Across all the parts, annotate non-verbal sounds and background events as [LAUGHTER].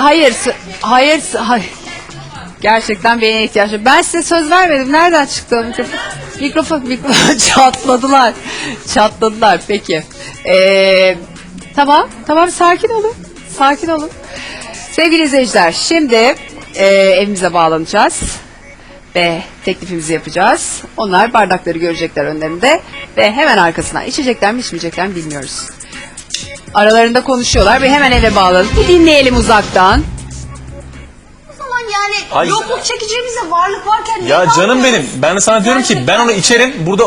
Hayır, sö- hayır, sö- hayır. Gerçekten beğene ihtiyaç var. Ben size söz vermedim. Nereden çıktı o mikrofon? Mikrofon, mikrofon [LAUGHS] çatladılar. Çatladılar. Peki. Ee, tamam, tamam sakin olun. Sakin olun. Sevgili izleyiciler, şimdi e, evimize bağlanacağız ve teklifimizi yapacağız. Onlar bardakları görecekler önlerinde ve hemen arkasına içecekler mi içmeyecekler mi bilmiyoruz. Aralarında konuşuyorlar ve hemen eve bağlanıp bir dinleyelim uzaktan. O zaman yani Ay- yokluk çekeceğimize varlık varken niye Ya varlık canım benim ben de sana diyorum ki ben onu içerim burada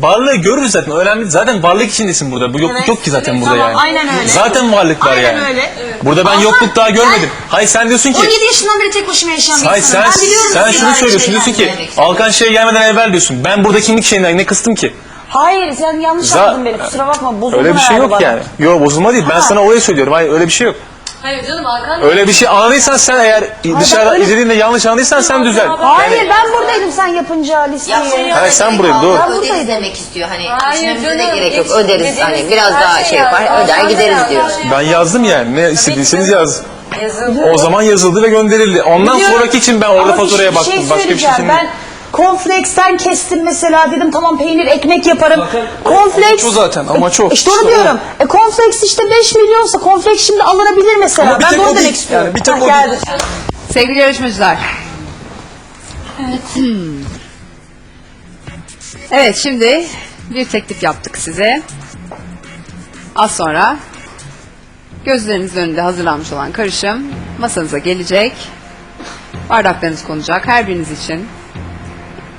varlığı görürüz zaten önemli değil. zaten varlık içindesin burada bu yokluk Evet, yok ki zaten evet, burada tamam, yani. aynen öyle. Zaten varlık var Aynen yani. öyle. Burada ben Ama yokluk daha görmedim. Hayır sen diyorsun ki 17 yaşından beri tek başıma yaşayan bir Hayır insanım. sen, ben biliyorum sen şunu söylüyorsun diyorsun ki. Alkan şeye gelmeden evvel diyorsun. Ben burada kimlik şeyinden ne kıstım ki? Hayır sen yanlış Za- anladın beni kusura bakma bozuldun Öyle bir şey yok bana. yani. Yok bozulma değil. Ben sana olayı söylüyorum. Hayır öyle bir şey yok. Hayır canım Hakan Öyle bir şey anladıysan sen eğer dışarıda öyle- izlediğinde yanlış anladıysan sen düzel. Hayır Yani- ben buradaydım sen yapınca listeyi. Hayır, sen buraya doğru. Ben Öderiz buradayım. demek istiyor hani Hayır de canım, gerek yok hiç öderiz dediğiniz hani biraz her daha şey şey yapar yazdı. öder gideriz yazdı. diyor. Ben yazdım yani. Ne istediyseniz yaz. yazıldı. O zaman yazıldı ve gönderildi. Ondan Biliyorum. sonraki için ben orada Ama faturaya bir baktım. Şey Başka bir şey söyleyeceğim. için değil. Ben Cornflakes'ten kestim mesela dedim tamam peynir ekmek yaparım. Cornflakes amaç o zaten, amaç o. İşte onu İşte o. diyorum. E cornflakes işte 5 milyonsa cornflakes şimdi alınabilir mesela. Ama bir ben tek de o onu değil. demek istiyorum. Yani bir tek Ha, o değil. geldi. Sevgili yarışmacılar. Evet [CLEARS THROAT] şimdi bir teklif yaptık size. Az sonra gözlerinizin önünde hazırlanmış olan karışım masanıza gelecek. Bardaklarınız konacak her biriniz için.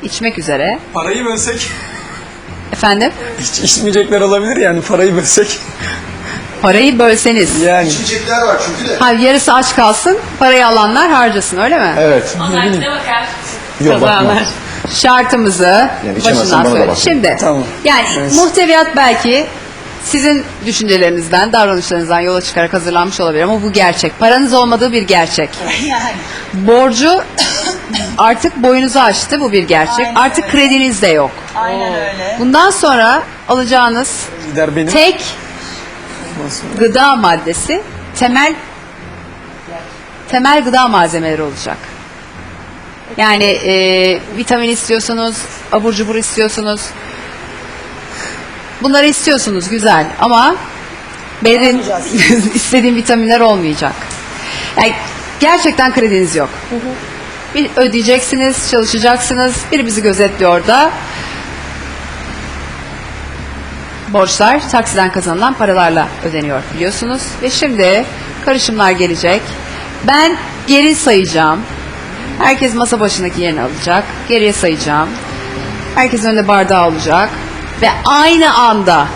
İçmek üzere. Parayı bölsek Efendim hiç içmeyecekler olabilir yani parayı bölsek. parayı bölseniz. Yani İçecekler var çünkü de. Ha, yarısı aç kalsın parayı alanlar harcasın öyle mi? evet. Onlar bize bakar. Yok bakma. Kazanlar. Şartımızı Yani içemezsen başından bana da söyle. Şimdi Tamam. yani muhteviyat belki sizin düşüncelerinizden, davranışlarınızdan yola çıkarak hazırlanmış olabilir ama bu gerçek. Paranız olmadığı bir gerçek. [LAUGHS] Borcu artık boyunuzu aştı bu bir gerçek. artık krediniz de yok. Aynen öyle. Bundan sonra alacağınız Gider benim. tek gıda maddesi temel temel gıda malzemeleri olacak. Yani e, vitamin istiyorsunuz, abur cubur istiyorsunuz. Bunları istiyorsunuz güzel ama benim [LAUGHS] istediğim vitaminler olmayacak. Yani gerçekten krediniz yok. Bir ödeyeceksiniz, çalışacaksınız. Biri bizi gözetliyor da borçlar taksiden kazanılan paralarla ödeniyor biliyorsunuz. Ve şimdi karışımlar gelecek. Ben geri sayacağım. Herkes masa başındaki yerini alacak. Geriye sayacağım. Herkesin önünde bardağı olacak. Ve aynı anda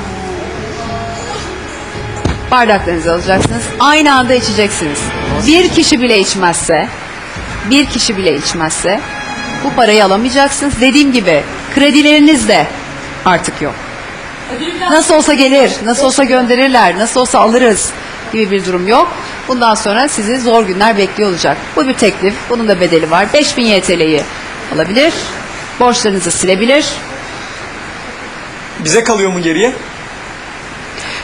bardaklarınızı alacaksınız. Aynı anda içeceksiniz. Bir kişi bile içmezse bir kişi bile içmezse bu parayı alamayacaksınız. Dediğim gibi kredileriniz de artık yok. Nasıl olsa gelir, nasıl olsa gönderirler, nasıl olsa alırız gibi bir durum yok. Bundan sonra sizi zor günler bekliyor olacak. Bu bir teklif, bunun da bedeli var. 5000 YTL'yi alabilir, borçlarınızı silebilir. Bize kalıyor mu geriye?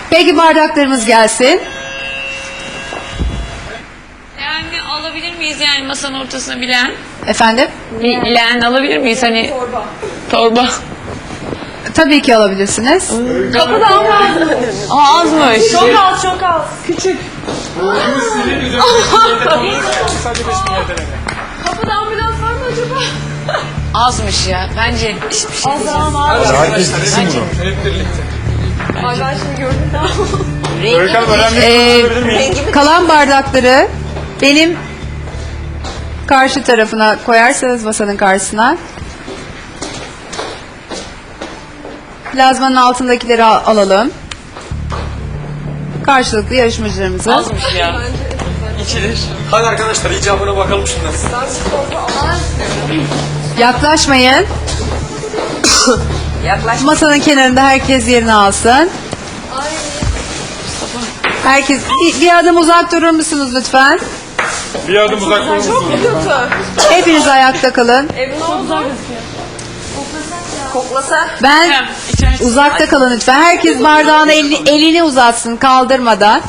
Peki bardaklarımız gelsin. Yani alabilir miyiz yani masanın ortasına bilen? Efendim? Bir leğen alabilir miyiz hani? Torba. Torba. Tabii ki alabilirsiniz. Kapıda ama. Aa, azmış. Çok az çok az. Küçük. [LAUGHS] Kapıda ambulans var mı acaba? Azmış ya. Bence hiçbir şey değil. Herkes bilsin bunu. Ee, kalan bardakları benim karşı tarafına koyarsanız masanın karşısına plazmanın altındakileri al- alalım. Karşılıklı yarışmacılarımızı. Azmış ya. İçilir. Hadi arkadaşlar icabına bakalım şundan. Yaklaşmayın. Masanın kenarında herkes yerini alsın. Herkes bir, bir adım uzak durur musunuz lütfen? Bir adım uzak durur musun? Hepiniz ayakta kalın. koklasa. Ben uzakta kalın lütfen. Herkes bardağına elini, elini uzatsın kaldırmadan.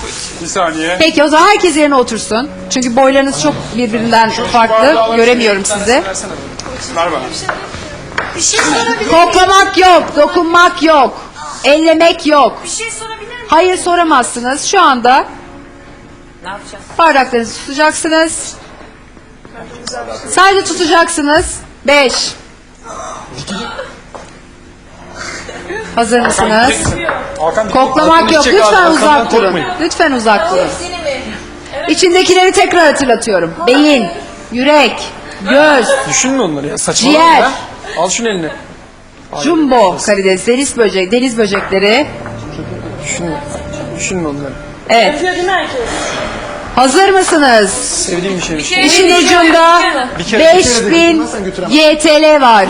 Bir saniye. Peki o zaman herkes yerine otursun. Çünkü boylarınız çok birbirinden farklı. Göremiyorum sizi. Ver bana. Bir şey sorabilir Koklamak yok, dokunmak yok, ellemek yok. Bir şey sorabilir miyim? Hayır soramazsınız. Şu anda Ne yapacağız? bardaklarınızı tutacaksınız. Sadece tutacaksınız. Beş. Hazır mısınız? Hakan Koklamak yok. Lütfen uzak durun. Lütfen uzak durun. İçindekileri tekrar hatırlatıyorum. Beyin, yürek, göz, Düşünme onları ya. Saçmalama Ciğer. ya. Al şunu eline. jumbo karides, deniz böcek, deniz böcekleri. Düşünme. Düşünme onları. Evet. Hazır mısınız? Sevdiğim bir şey. İşin ucunda 5000 YTL var.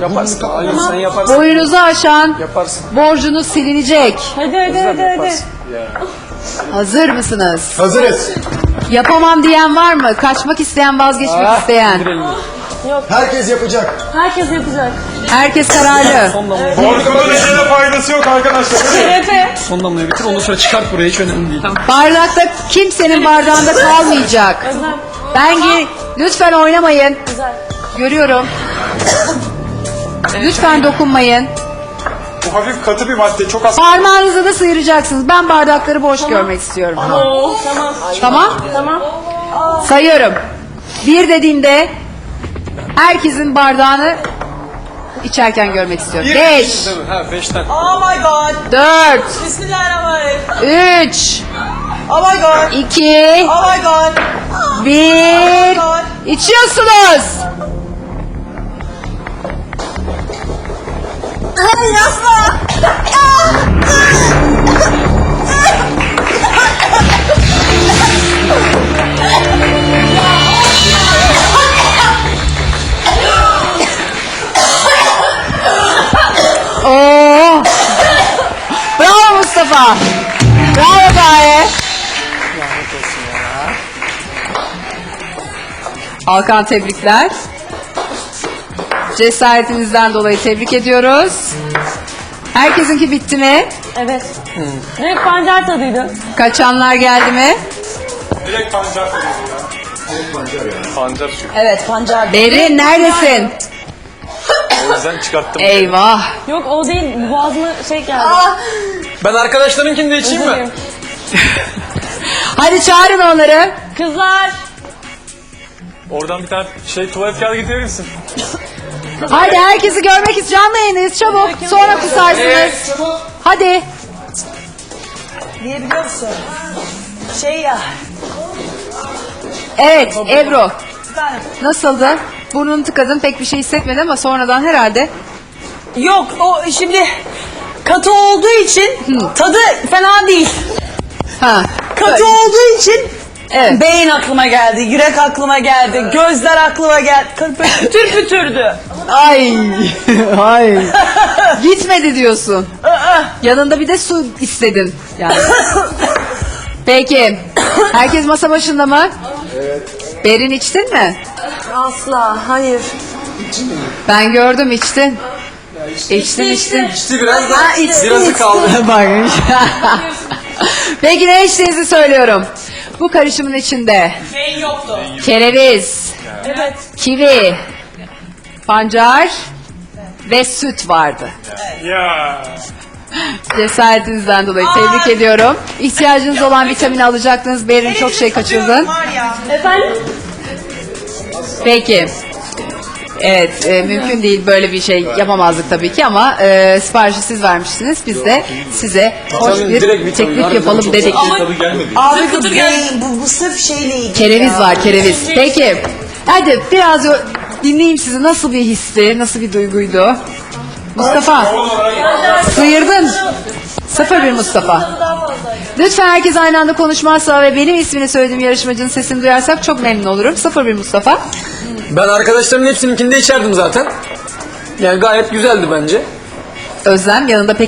Yaparsın. Hayır sen yaparsın. Boyunuzu aşan Yaparsın. borcunuz silinecek. Hadi hadi hadi hadi. Yaparsın. Hazır mısınız? Hazırız. Yapamam diyen var mı? Kaçmak isteyen, vazgeçmek Ah, isteyen. Herkes yapacak. Herkes yapacak. Herkes kararlı. Son damlayı. İşine faydası yok arkadaşlar. Şerefe. Son damlayı bitir. Ondan sonra çıkart buraya. Hiç önemli değil. Bardakta kimsenin bardağında kalmayacak. Ben gi- lütfen oynamayın. Güzel. Görüyorum. Lütfen dokunmayın. Bu hafif katı bir madde. Çok az. Parmağınızı da sıyıracaksınız. Ben bardakları boş görmek istiyorum. Tamam? Tamam. Sayıyorum. Bir dediğimde herkesin bardağını içerken görmek istiyorum. Beş, Değil mi? Ha beşten. Oh my god. dört, Bismillahirrahmanirrahim. üç, Oh my god. iki, Oh my god. bir. İçiyorsunuz. Ay yapma. Mustafa. Bravo Gaye. Alkan tebrikler. Cesaretinizden dolayı tebrik ediyoruz. Herkesinki bitti mi? Evet. Direkt pancar tadıydı. Kaçanlar geldi mi? Direkt pancar tadı ya. Pancar çünkü. Evet. Pancar. Berin neredesin? O yüzden çıkarttım. Eyvah. Yok o değil. Boğazıma şey geldi. Ben arkadaşlarınkini de içeyim mi? [LAUGHS] Hadi çağırın onları. Kızlar. Oradan bir tane şey tuvalet kağıdı getirir misin? [LAUGHS] Hadi herkesi görmek için canlı yayındayız. Çabuk. Sonra kusarsınız. Hadi. Niye biliyor musun? Şey ya. Evet Ebru. Nasıldı? Burnunu tıkadın pek bir şey hissetmedin ama sonradan herhalde. Yok o şimdi katı olduğu için tadı fena değil. Ha. Katı olduğu için Evet. beyin aklıma geldi, yürek aklıma geldi, gözler aklıma geldi. Pütür [LAUGHS] pütürdü. Ay. [LAUGHS] Ay. Gitmedi diyorsun. Yanında bir de su istedin yani. [LAUGHS] Peki. Herkes masa başında mı? Evet. Berin içtin mi? Asla, hayır. Ben gördüm içtin. İçtin içtin. İçti biraz da. Ha, içti, Birazı içti. kaldı. [LAUGHS] Bakmış. [LAUGHS] Peki ne içtiğinizi söylüyorum. Bu karışımın içinde Beyin yoktu. kereviz, Evet. kivi, pancar ve süt vardı. Ya. Cesaretinizden dolayı tebrik ediyorum. İhtiyacınız olan vitamini alacaktınız. Berin çok şey kaçırdın. Var ya. Efendim? Peki. Evet, e, mümkün değil böyle bir şey yapamazdık tabii ki ama e, siparişi siz vermiştiniz. Biz de size hoş bir teklif yapalım dedik. Abi bu bu, bu sırf şeyle ilgili Kereviz ya. var, kereviz. Peki. Hadi biraz dinleyeyim sizi. Nasıl bir histi, nasıl bir duyguydu? Mustafa, sıyırdın. Sıfır bir Mustafa. Lütfen herkes aynı anda konuşmazsa ve benim ismini söylediğim yarışmacının sesini duyarsak çok memnun olurum. Sıfır bir Mustafa. Ben arkadaşlarımın hepsininkinde içerdim zaten. Yani gayet güzeldi bence. Özlem yanında pek